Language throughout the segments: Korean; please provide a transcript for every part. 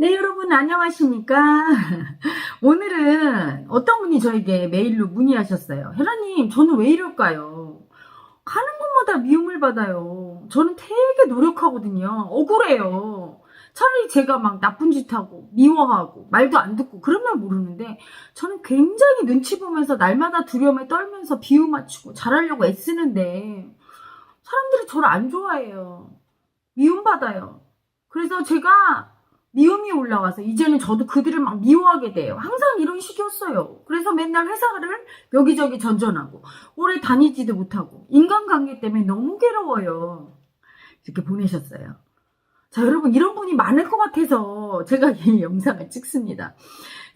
네, 여러분, 안녕하십니까? 오늘은 어떤 분이 저에게 메일로 문의하셨어요. 혜라님, 저는 왜 이럴까요? 가는 곳마다 미움을 받아요. 저는 되게 노력하거든요. 억울해요. 차라리 제가 막 나쁜 짓 하고, 미워하고, 말도 안 듣고, 그러면 모르는데, 저는 굉장히 눈치 보면서 날마다 두려움에 떨면서 비유 맞추고 잘하려고 애쓰는데, 사람들이 저를 안 좋아해요. 미움받아요. 그래서 제가 미움이 올라와서 이제는 저도 그들을 막 미워하게 돼요. 항상 이런 식이었어요. 그래서 맨날 회사를 여기저기 전전하고 오래 다니지도 못하고 인간관계 때문에 너무 괴로워요. 이렇게 보내셨어요. 자, 여러분 이런 분이 많을 것 같아서 제가 이 영상을 찍습니다.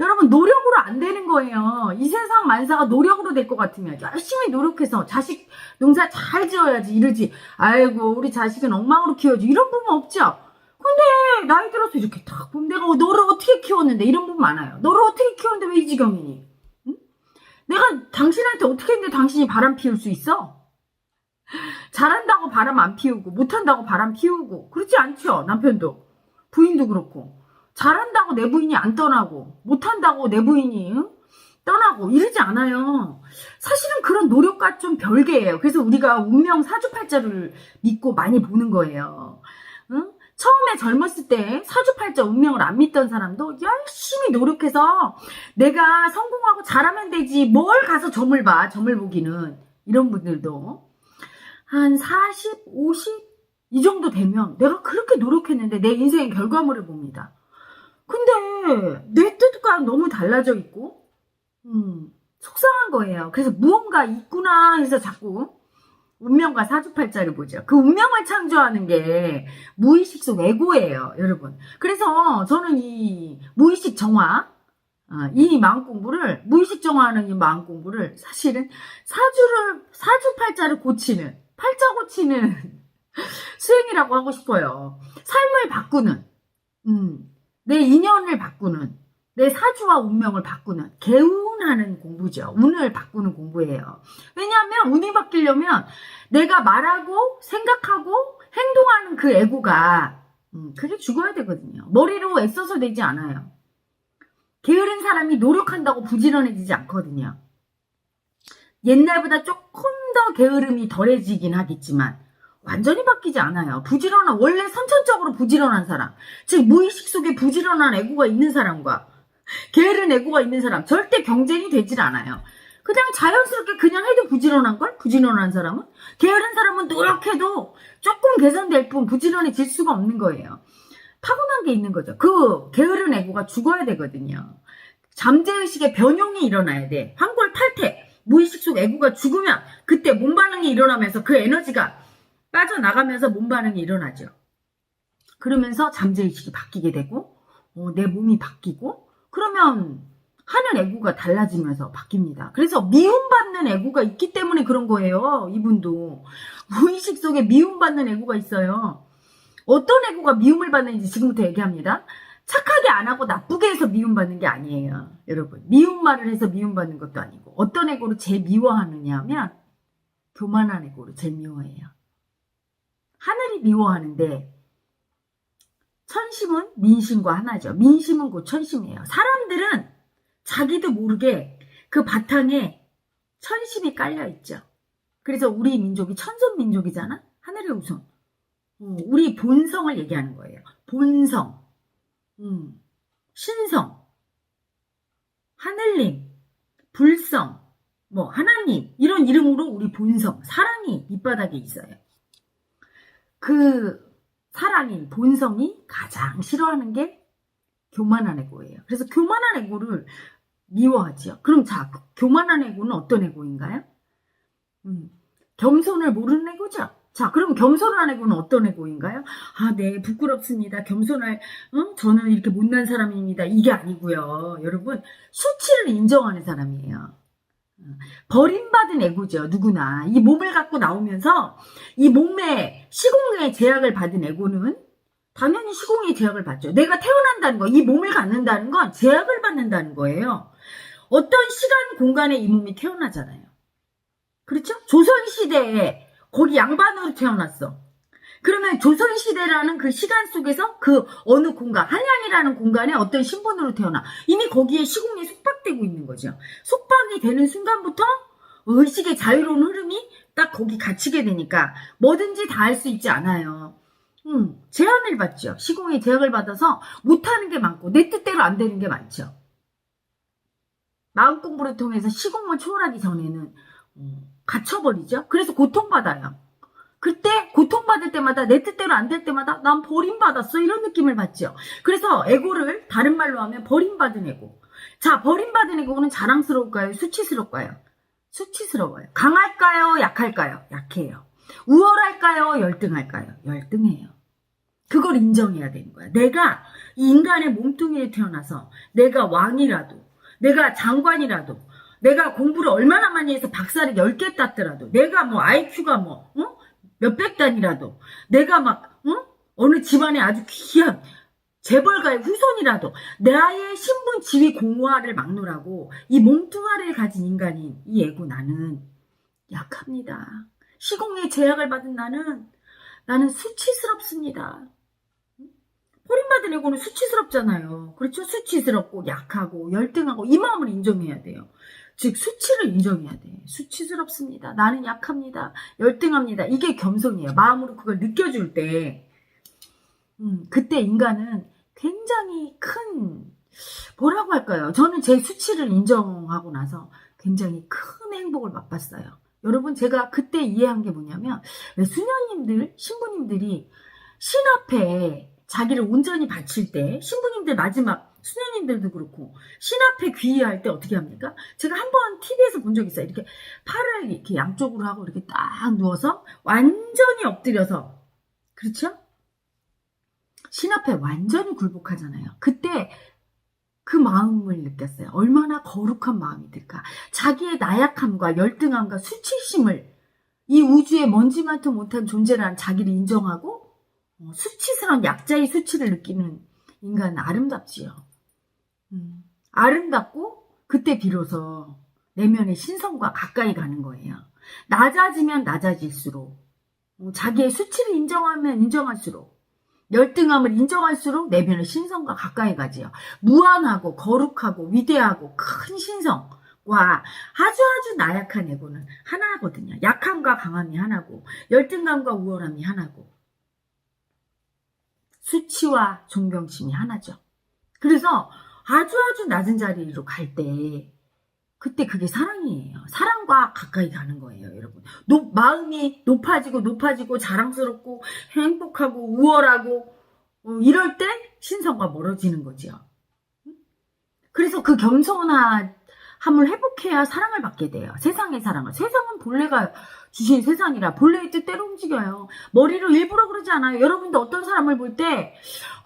여러분 노력으로 안 되는 거예요. 이 세상 만사가 노력으로 될 것 같으면 열심히 노력해서 자식 농사 잘 지어야지 이러지. 아이고 우리 자식은 엉망으로 키워야지 이런 부분 없죠. 근데 나이 들어서 이렇게 딱 보면 내가 너를 어떻게 키웠는데 이런 부분 많아요. 너를 어떻게 키웠는데 왜 이 지경이니? 응? 내가 당신한테 어떻게 했는데 당신이 바람 피울 수 있어? 잘한다고 바람 안 피우고 못한다고 바람 피우고 그렇지 않죠 남편도 부인도 그렇고 잘한다고 내 부인이 안 떠나고 못한다고 내 부인이 응? 떠나고 이러지 않아요 사실은 그런 노력과 좀 별개예요 그래서 우리가 운명 사주팔자를 믿고 많이 보는 거예요 응? 처음에 젊었을 때 사주팔자 운명을 안 믿던 사람도 열심히 노력해서 내가 성공하고 잘하면 되지 뭘 가서 점을 봐 점을 보기는 이런 분들도 한 40, 50 이 정도 되면 내가 그렇게 노력했는데 내 인생의 결과물을 봅니다. 근데 내 뜻과 너무 달라져 있고 음, 속상한 거예요. 그래서 무언가 있구나 해서 자꾸 운명과 사주팔자를 보죠. 그 운명을 창조하는 게 무의식 속 에고예요, 여러분. 그래서 저는 이 무의식 정화, 아, 이 마음 공부를, 무의식 정화하는 이 마음 공부를 사실은 사주를, 사주팔자를 고치는, 팔자 고치는 수행이라고 하고 싶어요. 삶을 바꾸는, 음, 내 인연을 바꾸는, 내 사주와 운명을 바꾸는, 개운하는 공부죠. 운을 바꾸는 공부예요. 왜냐하면 운이 바뀌려면 내가 말하고 생각하고 행동하는 그 에고가, 음, 그게 죽어야 되거든요. 머리로 애써서 되지 않아요. 게으른 사람이 노력한다고 부지런해지지 않거든요. 옛날보다 조금 더 게으름이 덜해지긴 하겠지만 완전히 바뀌지 않아요. 부지런한 원래 선천적으로 부지런한 사람, 즉 무의식 속에 부지런한 애고가 있는 사람과 게으른 애고가 있는 사람 절대 경쟁이 되질 않아요. 그냥 자연스럽게 그냥 해도 부지런한 걸 부지런한 사람은 게으른 사람은 노력해도 조금 개선될 뿐 부지런해질 수가 없는 거예요. 타고난 게 있는 거죠. 그 게으른 애고가 죽어야 되거든요. 잠재의식의 변용이 일어나야 돼. 황골 탈퇴. 무의식 속 애고가 죽으면 그때 몸 반응이 일어나면서 그 에너지가 빠져나가면서 몸 반응이 일어나죠. 그러면서 잠재의식이 바뀌게 되고 어, 내 몸이 바뀌고 그러면 하는 애고가 달라지면서 바뀝니다. 그래서 미움받는 애고가 있기 때문에 그런 거예요. 이분도 무의식 속에 미움받는 애고가 있어요. 어떤 애고가 미움을 받는지 지금부터 얘기합니다. 착하게 안 하고 나쁘게 해서 미움받는 게 아니에요. 여러분. 미움 말을 해서 미움받는 것도 아니고 어떤 애고로 제일 미워하느냐 하면 교만한 애고로 제일 미워해요. 하늘이 미워하는데 천심은 민심과 하나죠. 민심은 곧 천심이에요. 사람들은 자기도 모르게 그 바탕에 천심이 깔려 있죠. 그래서 우리 민족이 천선 민족이잖아. 하늘의 우선. 어, 우리 본성을 얘기하는 거예요. 본성, 음, 신성, 하늘님, 불성, 뭐 하나님 이런 이름으로 우리 본성, 사랑이 밑바닥에 있어요. 그 사랑인 본성이 가장 싫어하는 게 교만한 애고예요. 그래서 교만한 애고를 미워하지요. 그럼 자, 그 교만한 애고는 어떤 애고인가요? 음, 겸손을 모르는 애고죠. 자, 그럼 겸손한 애고는 어떤 애고인가요? 아, 네, 부끄럽습니다. 겸손할, 어? 저는 이렇게 못난 사람입니다. 이게 아니고요. 여러분, 수치를 인정하는 사람이에요. 버림받은 애고죠, 누구나. 이 몸을 갖고 나오면서 이 몸에 시공의 제약을 받은 애고는 당연히 시공의 제약을 받죠. 내가 태어난다는 거, 이 몸을 갖는다는 건 제약을 받는다는 거예요. 어떤 시간, 공간에 이 몸이 태어나잖아요. 그렇죠? 조선시대에 거기 양반으로 태어났어. 그러면 조선시대라는 그 시간 속에서 그 어느 공간, 한양이라는 공간에 어떤 신분으로 태어나 이미 거기에 시공이 속박되고 있는 거죠. 속박이 되는 순간부터 의식의 자유로운 흐름이 딱 거기 갇히게 되니까 뭐든지 다 할 수 있지 않아요. 음, 제한을 받죠. 시공의 제약을 받아서 못하는 게 많고 내 뜻대로 안 되는 게 많죠. 마음 공부를 통해서 시공을 초월하기 전에는 음, 갇혀버리죠. 그래서 고통받아요. 그때 고통받을 때마다 내 뜻대로 안 될 때마다 난 버림받았어 이런 느낌을 받죠. 그래서 에고를 다른 말로 하면 버림받은 에고. 자 버림받은 에고는 자랑스러울까요? 수치스러울까요? 수치스러워요. 강할까요? 약할까요? 약해요. 우월할까요? 열등할까요? 열등해요. 그걸 인정해야 되는 거야. 내가 이 인간의 몸뚱이에 태어나서 내가 왕이라도 내가 장관이라도 내가 공부를 얼마나 많이 해서 박사를 10개 땄더라도 내가 뭐 IQ가 뭐 어? 몇백 단이라도 내가 막 어? 어느 집안에 아주 귀한 재벌가의 후손이라도 나의 신분 지위 공화를 막노라고 이 몸뚱아리를 가진 인간인 이 애고 나는 약합니다. 시공의 제약을 받은 나는 나는 수치스럽습니다. 버림받은 애고는 수치스럽잖아요. 그렇죠? 수치스럽고 약하고 열등하고 이 마음을 인정해야 돼요. 즉 수치를 인정해야 돼. 수치스럽습니다. 나는 약합니다. 열등합니다. 이게 겸손이에요. 마음으로 그걸 느껴줄 때 음, 그때 인간은 굉장히 큰 뭐라고 할까요? 저는 제 수치를 인정하고 나서 굉장히 큰 행복을 맛봤어요. 여러분 제가 그때 이해한 게 뭐냐면 왜 수녀님들, 신부님들이 신 앞에 자기를 온전히 바칠 때 신부님들 마지막 수녀님들도 그렇고 신 앞에 귀의할 때 어떻게 합니까? 제가 한 번 TV에서 본 적 있어요. 이렇게 팔을 이렇게 양쪽으로 하고 이렇게 딱 누워서 완전히 엎드려서 그렇죠? 신 앞에 완전히 굴복하잖아요. 그때 그 마음을 느꼈어요. 얼마나 거룩한 마음이 들까. 자기의 나약함과 열등함과 수치심을 이 우주의 먼지만도 못한 존재라는 자기를 인정하고 어, 수치스러운 약자의 수치를 느끼는 인간은 아름답지요. 음, 아름답고 그때 비로소 내면의 신성과 가까이 가는 거예요. 낮아지면 낮아질수록 어, 자기의 수치를 인정하면 인정할수록 열등함을 인정할수록 내면의 신성과 가까이 가지요. 무한하고 거룩하고 위대하고 큰 신성과 아주 아주 나약한 에고는 하나거든요. 약함과 강함이 하나고 열등감과 우월함이 하나고 수치와 존경심이 하나죠. 그래서 아주 아주 낮은 자리로 갈 때 그때 그게 사랑이에요. 사랑과 가까이 가는 거예요, 여러분. 높, 마음이 높아지고 높아지고 자랑스럽고 행복하고 우월하고 어, 이럴 때 신성과 멀어지는 거지요. 그래서 그 겸손함을 회복해야 사랑을 받게 돼요. 세상의 사랑을. 세상은 본래가 주신 세상이라 본래의 뜻대로 움직여요. 머리로 일부러 그러지 않아요. 여러분도 어떤 사람을 볼 때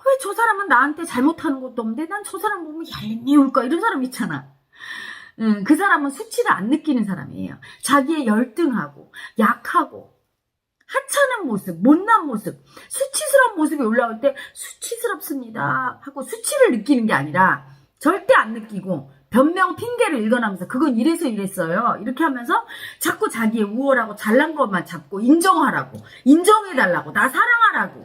왜 저 사람은 나한테 잘못하는 것도 없는데 난 저 사람 보면 얄미울까 이런 사람 있잖아. 음, 그 사람은 수치를 안 느끼는 사람이에요. 자기의 열등하고 약하고 하찮은 모습, 못난 모습, 수치스러운 모습이 올라올 때 수치스럽습니다 하고 수치를 느끼는 게 아니라 절대 안 느끼고 변명 핑계를 읽어나면서 그건 이래서 이랬어요. 이렇게 하면서 자꾸 자기의 우월하고 잘난 것만 잡고 인정하라고 인정해달라고 나 사랑하라고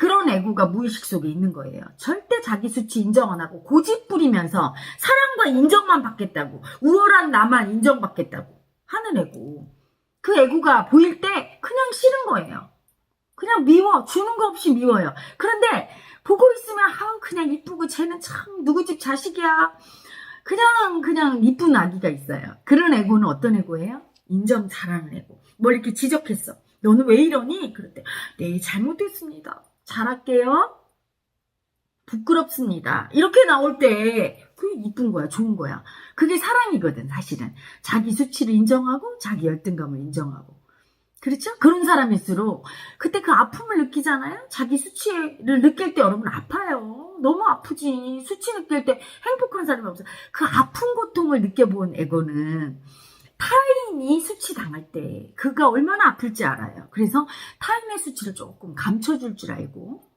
그런 애구가 무의식 속에 있는 거예요. 절대 자기 수치 인정 안 하고 고집 부리면서 사랑과 인정만 받겠다고 우월한 나만 인정받겠다고 하는 애구. 그 애구가 보일 때 그냥 싫은 거예요. 그냥 미워. 주는 거 없이 미워요. 그런데 보고 있으면 아우 그냥 이쁘고 쟤는 참 누구 집 자식이야. 그냥 그냥 이쁜 아기가 있어요. 그런 애고는 어떤 애고예요? 인정 잘하는 애고. 뭘 이렇게 지적했어. 너는 왜 이러니? 그럴 때, 네, 잘못했습니다. 잘할게요. 부끄럽습니다. 이렇게 나올 때, 그게 이쁜 거야, 좋은 거야. 그게 사랑이거든, 사실은. 자기 수치를 인정하고, 자기 열등감을 인정하고. 그렇죠? 그런 사람일수록, 그때 그 아픔을 느끼잖아요? 자기 수치를 느낄 때 여러분 아파요. 너무 아프지. 수치 느낄 때 행복한 사람이 없어요. 그 아픈 고통을 느껴본 에고는, 타인이 수치 당할 때 그가 얼마나 아플지 알아요. 그래서 타인의 수치를 조금 감춰줄 줄 알고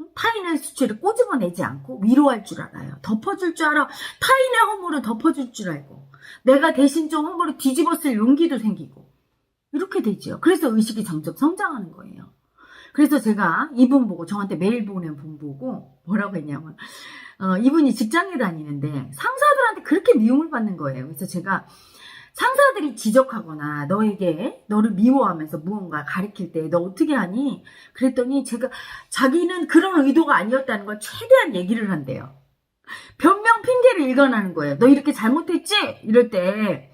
응? 타인의 수치를 꼬집어내지 않고 위로할 줄 알아요. 덮어줄 줄 알아. 타인의 허물을 덮어줄 줄 알고 내가 대신 좀 허물을 뒤집었을 용기도 생기고 이렇게 되죠. 그래서 의식이 점점 성장하는 거예요. 그래서 제가 이분 보고 저한테 메일 보낸 분 보고 뭐라고 했냐면 어, 이분이 직장에 다니는데 상사들한테 그렇게 미움을 받는 거예요. 그래서 제가 상사들이 지적하거나 너에게 너를 미워하면서 무언가 가리킬 때 너 어떻게 하니? 그랬더니 제가 자기는 그런 의도가 아니었다는 걸 최대한 얘기를 한대요. 변명 핑계를 일관하는 거예요. 너 이렇게 잘못했지? 이럴 때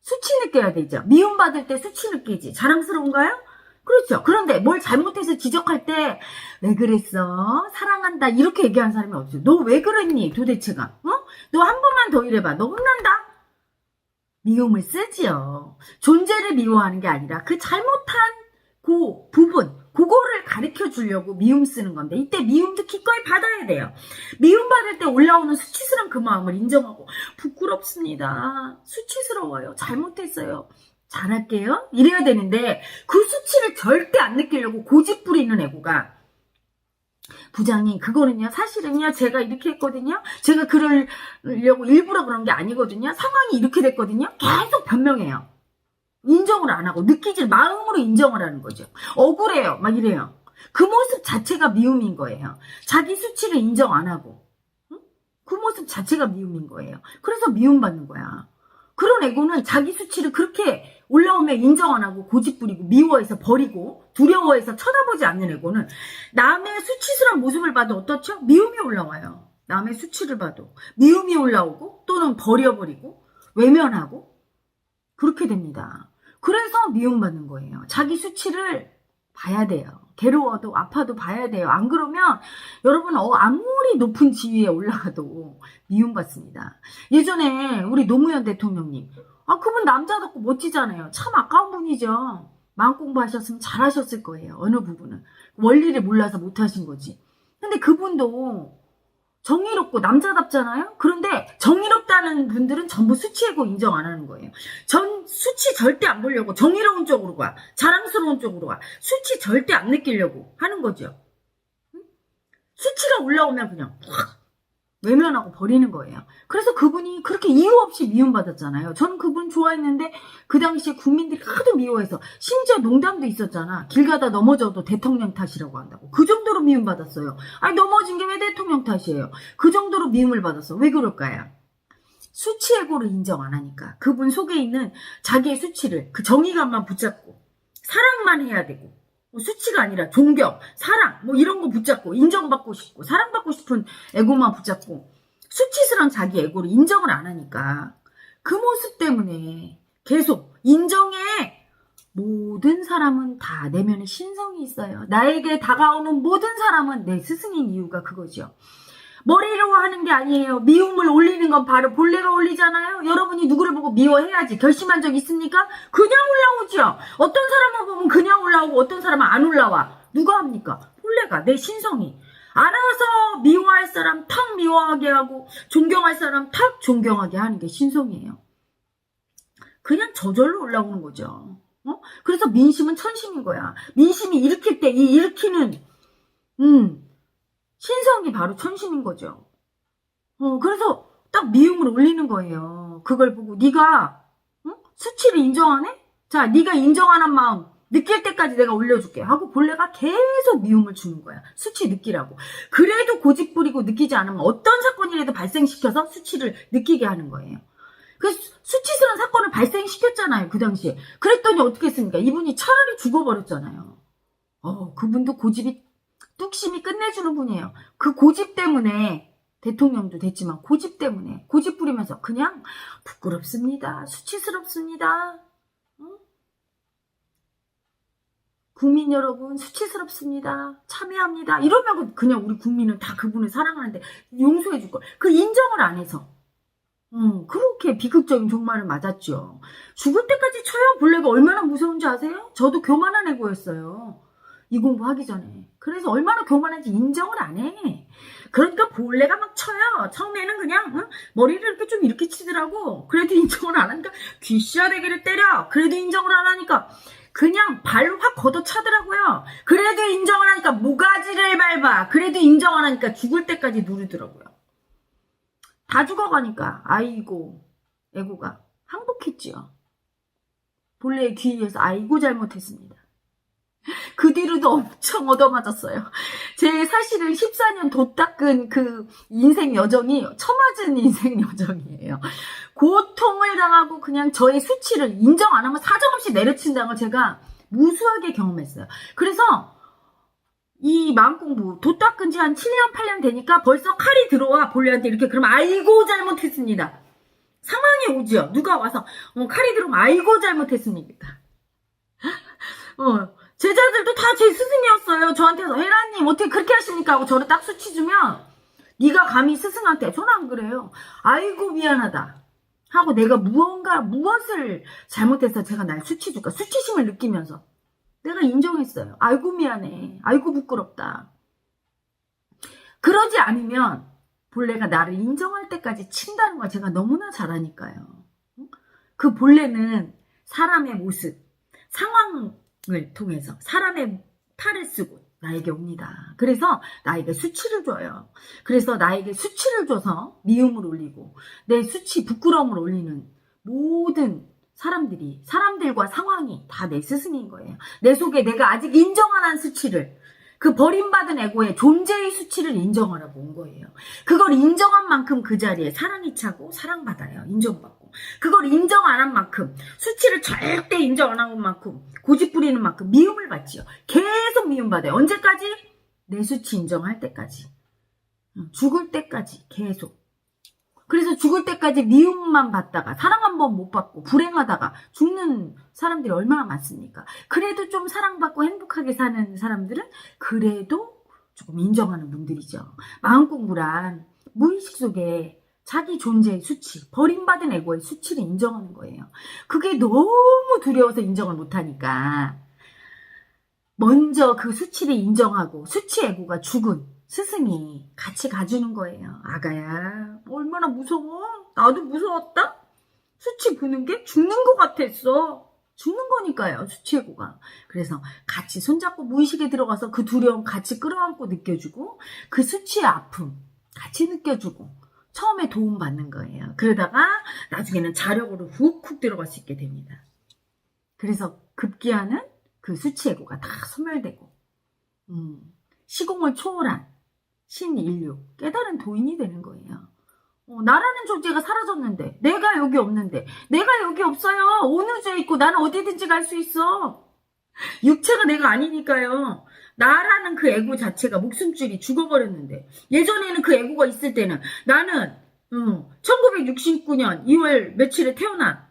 수치 느껴야 되죠. 미움받을 때 수치 느끼지. 자랑스러운가요? 그렇죠. 그런데 뭘 잘못해서 지적할 때 왜 그랬어? 사랑한다. 이렇게 얘기하는 사람이 없어요. 너왜 그랬니? 도대체가. 어? 너 한 번만 더 이래봐. 너 혼난다? 미움을 쓰지요. 존재를 미워하는 게 아니라 그 잘못한 그 부분, 그거를 가르쳐 주려고 미움 쓰는 건데 이때 미움도 기꺼이 받아야 돼요. 미움 받을 때 올라오는 수치스러운 그 마음을 인정하고 부끄럽습니다. 수치스러워요. 잘못했어요. 잘할게요. 이래야 되는데 그 수치를 절대 안 느끼려고 고집 부리는 애고가 부장님 그거는요 사실은요 제가 이렇게 했거든요. 제가 그러려고 일부러 그런 게 아니거든요. 상황이 이렇게 됐거든요. 계속 변명해요. 인정을 안 하고 느끼질 마음으로 인정을 하는 거죠. 억울해요. 막 이래요. 그 모습 자체가 미움인 거예요. 자기 수치를 인정 안 하고 응? 그 모습 자체가 미움인 거예요. 그래서 미움받는 거야. 그런 애고는 자기 수치를 그렇게 올라오면 인정 안 하고 고집 부리고 미워해서 버리고 두려워해서 쳐다보지 않는 애고는 남의 수치스러운 모습을 봐도 어떻죠? 미움이 올라와요. 남의 수치를 봐도 미움이 올라오고 또는 버려버리고 외면하고 그렇게 됩니다. 그래서 미움받는 거예요. 자기 수치를 봐야 돼요. 괴로워도 아파도 봐야 돼요. 안 그러면 여러분 어, 아무리 높은 지위에 올라가도 미움받습니다. 예전에 우리 노무현 대통령님 아 그분 남자답고 멋지잖아요. 참 아까운 분이죠. 마음 공부하셨으면 잘하셨을 거예요. 어느 부분은 원리를 몰라서 못하신 거지. 근데 그분도 정의롭고 남자답잖아요. 그런데 정의롭다는 분들은 전부 수치이고 인정 안 하는 거예요. 전 수치 절대 안 보려고 정의로운 쪽으로 가, 자랑스러운 쪽으로 가, 수치 절대 안 느끼려고 하는 거죠. 응? 수치가 올라오면 그냥 확 외면하고 버리는 거예요. 그래서 그분이 그렇게 이유 없이 미움받았잖아요. 저는 그분 좋아했는데 그 당시에 국민들이 미워해서 심지어 농담도 있었잖아. 길 가다 넘어져도 대통령 탓이라고 한다고. 그 정도로 미움받았어요. 아니 넘어진 게 왜 대통령 탓이에요? 그 정도로 미움을 받았어. 왜 그럴까요? 수치해고를 인정 안 하니까 그분 속에 있는 자기의 수치를 그 정의감만 붙잡고 사랑만 해야 되고 뭐 수치가 아니라 존경, 사랑 뭐 이런 거 붙잡고 인정받고 싶고 사랑받고 싶은 에고만 붙잡고 수치스러운 자기 에고를 인정을 안 하니까 그 모습 때문에 계속 인정해 모든 사람은 다 내면에 신성이 있어요. 나에게 다가오는 모든 사람은 내 스승인 이유가 그거죠. 머리로 하는 게 아니에요. 미움을 올리는 건 바로 본래가 올리잖아요. 여러분이 누구를 보고 미워해야지 결심한 적 있습니까? 그냥 올라오죠. 어떤 사람을 보면 그냥 올라오고 어떤 사람은 안 올라와. 누가 합니까? 본래가 내 신성이. 알아서 미워할 사람 탁 미워하게 하고 존경할 사람 탁 존경하게 하는 게 신성이에요. 그냥 저절로 올라오는 거죠. 어? 그래서 민심은 천심인 거야. 민심이 일으킬 때 이 일으키는 음 신성이 바로 천심인 거죠. 어, 그래서 딱 미움을 올리는 거예요. 그걸 보고 네가 어? 수치를 인정하네? 자, 네가 인정하는 마음 느낄 때까지 내가 올려줄게 하고 본래가 계속 미움을 주는 거야. 수치 느끼라고. 그래도 고집 부리고 느끼지 않으면 어떤 사건이라도 발생시켜서 수치를 느끼게 하는 거예요. 그 수치스러운 사건을 발생시켰잖아요. 그 당시에. 그랬더니 어떻게 했습니까? 이분이 차라리 죽어버렸잖아요. 어, 그분도 고집이 뚝심이 끝내주는 분이에요. 그 고집 때문에 대통령도 됐지만 고집 때문에 고집 부리면서 그냥 부끄럽습니다. 수치스럽습니다. 응? 국민 여러분 수치스럽습니다. 참여합니다. 이러면 그냥 우리 국민은 다 그분을 사랑하는데 용서해 줄 걸. 그 인정을 안 해서. 음, 그렇게 비극적인 종말을 맞았죠. 죽을 때까지 쳐요. 본래가 얼마나 무서운지 아세요? 저도 교만한 애고였어요. 이 공부하기 전에. 그래서 얼마나 교만한지 인정을 안 해. 그러니까 본래가 막 쳐요. 처음에는 그냥 응? 머리를 이렇게 좀 이렇게 치더라고. 그래도 인정을 안 하니까 귀시야대기를 때려. 그래도 인정을 안 하니까 그냥 발확 걷어차더라고요. 그래도 인정을 하니까 모가지를 밟아. 그래도 인정 안 하니까 죽을 때까지 누르더라고요. 다 죽어가니까 아이고 애고가 항복했지요. 본래의 귀의해서 아이고 잘못했습니다. 그 뒤로도 엄청 얻어맞았어요. 제 사실은 14년 도 닦은 그 인생 여정이 처맞은 인생 여정이에요. 고통을 당하고 그냥 저의 수치를 인정 안 하면 사정없이 내려친다는 걸 제가 무수하게 경험했어요. 그래서 이 마음공부 도 닦은 지 한 7년 8년 되니까 벌써 칼이 들어와 본래한테 이렇게 그러면 아이고 잘못했습니다. 상황이 오죠. 누가 와서 어, 칼이 들어오면 아이고 잘못했습니다. 어, 제자들도 다 제 스승이었어요. 저한테서 혜라님 어떻게 그렇게 하십니까? 하고 저를 딱 수치 주면 네가 감히 스승한테 저는 안 그래요. 아이고 미안하다. 하고 내가 무언가 무엇을 잘못해서 제가 날 수치 줄까? 수치심을 느끼면서 내가 인정했어요. 아이고 미안해. 아이고 부끄럽다. 그러지 않으면 본래가 나를 인정할 때까지 친다는 걸 제가 너무나 잘 아니까요. 그 본래는 사람의 모습, 상황을 통해서 사람의 탈을 쓰고 나에게 옵니다. 그래서 나에게 수치를 줘요. 그래서 나에게 수치를 줘서 미움을 올리고 내 수치, 부끄러움을 올리는 모든 사람들이, 사람들과 상황이 다 내 스승인 거예요. 내 속에 내가 아직 인정 안 한 수치를, 그 버림받은 에고의 존재의 수치를 인정하라고 온 거예요. 그걸 인정한 만큼 그 자리에 사랑이 차고 사랑받아요. 인정받고. 그걸 인정 안 한 만큼, 수치를 절대 인정 안 한 만큼, 고집 부리는 만큼 미움을 받지요. 계속 미움받아요. 언제까지? 내 수치 인정할 때까지. 응, 죽을 때까지 계속. 그래서 죽을 때까지 미움만 받다가 사랑 한 번 못 받고 불행하다가 죽는 사람들이 얼마나 많습니까? 그래도 좀 사랑받고 행복하게 사는 사람들은 그래도 조금 인정하는 분들이죠. 마음 공부란 무의식 속에 자기 존재의 수치, 버림받은 에고의 수치를 인정하는 거예요. 그게 너무 두려워서 인정을 못하니까 먼저 그 수치를 인정하고 수치 에고가 죽은 스승이 같이 가주는 거예요. 아가야, 얼마나 무서워? 나도 무서웠다? 수치 부는 게 죽는 것 같았어. 죽는 거니까요, 수치에고가. 그래서 같이 손잡고 무의식에 들어가서 그 두려움 같이 끌어안고 느껴주고, 그 수치의 아픔 같이 느껴주고, 처음에 도움받는 거예요. 그러다가 나중에는 자력으로 훅훅 들어갈 수 있게 됩니다. 그래서 급기야는 그 수치에고가 다 소멸되고, 음, 시공을 초월한 신인류, 깨달은 도인이 되는 거예요. 어, 나라는 존재가 사라졌는데, 내가 여기 없는데, 내가 여기 없어요. 어느 우주에 있고, 나는 어디든지 갈 수 있어. 육체가 내가 아니니까요. 나라는 그 에고 자체가 목숨줄이 죽어버렸는데, 예전에는 그 에고가 있을 때는, 나는, 음, 1969년 2월 며칠에 태어난,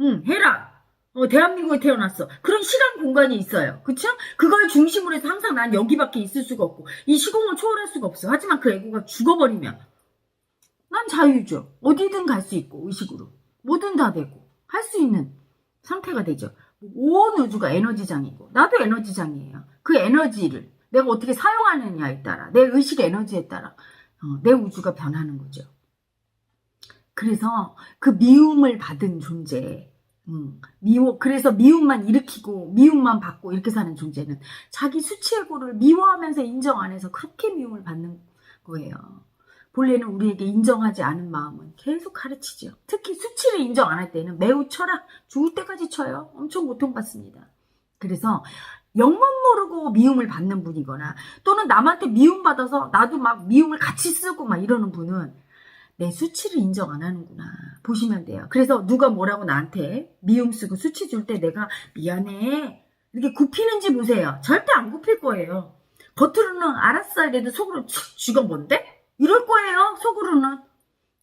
음, 해라. 어, 대한민국에 태어났어. 그런 시간 공간이 있어요. 그쵸? 그걸 중심으로 해서 항상 난 여기밖에 있을 수가 없고, 이 시공을 초월할 수가 없어. 하지만 그 에고가 죽어버리면, 난 자유죠. 어디든 갈 수 있고, 의식으로. 뭐든 다 되고, 할 수 있는 상태가 되죠. 온 우주가 에너지장이고, 나도 에너지장이에요. 그 에너지를 내가 어떻게 사용하느냐에 따라, 내 의식 에너지에 따라, 어, 내 우주가 변하는 거죠. 그래서 그 미움을 받은 존재, 음, 미워, 그래서 미움만 일으키고, 미움만 받고, 이렇게 사는 존재는 자기 수치에고를 미워하면서 인정 안 해서 그렇게 미움을 받는 거예요. 본래는 우리에게 인정하지 않은 마음은 계속 가르치죠. 특히 수치를 인정 안 할 때는 매우 쳐라, 죽을 때까지 쳐요. 엄청 고통받습니다. 그래서 영문 모르고 미움을 받는 분이거나 또는 남한테 미움받아서 나도 막 미움을 같이 쓰고 막 이러는 분은 내 수치를 인정 안 하는구나 보시면 돼요. 그래서 누가 뭐라고 나한테 미움 쓰고 수치 줄 때 내가 미안해 이렇게 굽히는지 보세요. 절대 안 굽힐 거예요. 겉으로는 알았어 이래도 속으로 쥐가 뭔데? 이럴 거예요. 속으로는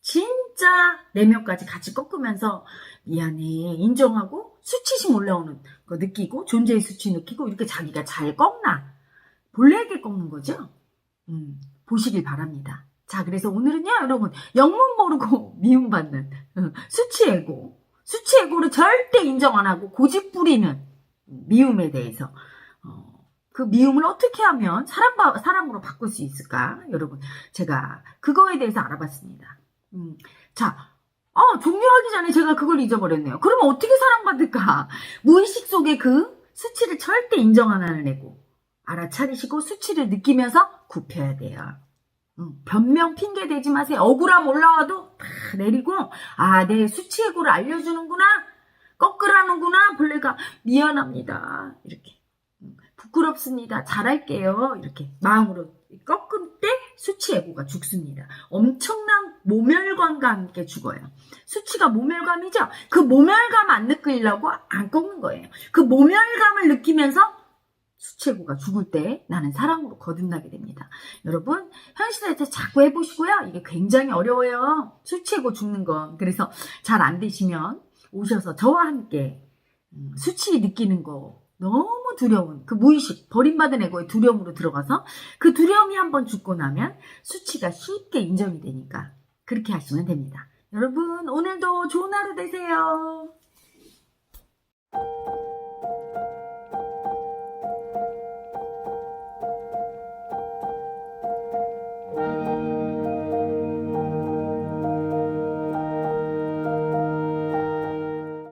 진짜 내면까지 같이 꺾으면서 미안해 인정하고 수치심 올라오는 거 느끼고 존재의 수치 느끼고 이렇게 자기가 잘 꺾나 본래에게 꺾는 거죠. 음, 보시길 바랍니다. 자, 그래서 오늘은요, 여러분, 영문 모르고 미움받는 어, 수치에고, 수치에고를 절대 인정 안 하고 고집 부리는 미움에 대해서, 어, 그 미움을 어떻게 하면 사람, 사람으로 바꿀 수 있을까? 여러분, 제가 그거에 대해서 알아봤습니다. 음, 자, 어, 종료하기 전에 제가 그걸 잊어버렸네요. 그러면 어떻게 사랑받을까? 무의식 속에 그 수치를 절대 인정 안 하는 애고, 알아차리시고 수치를 느끼면서 굽혀야 돼요. 음, 변명 핑계 대지 마세요. 억울함 올라와도 다 내리고 아 내 수치해고를 알려주는구나 꺾으라는구나 본래가 미안합니다 이렇게 음, 부끄럽습니다. 잘할게요. 이렇게 마음으로 꺾을 때 수치에고가 죽습니다. 엄청난 모멸감과 함께 죽어요. 수치가 모멸감이죠? 그 모멸감 안 느끼려고 안 꺾는 거예요. 그 모멸감을 느끼면서 수치에고가 죽을 때 나는 사랑으로 거듭나게 됩니다. 여러분, 현실에서 자꾸 해보시고요. 이게 굉장히 어려워요. 수치에고 죽는 건. 그래서 잘 안 되시면 오셔서 저와 함께 음, 수치 느끼는 거 너무 두려운 그 무의식 버림받은 에고의 두려움으로 들어가서 그 두려움이 한번 죽고 나면 수치가 쉽게 인정이 되니까 그렇게 하시면 됩니다. 여러분 오늘도 좋은 하루 되세요.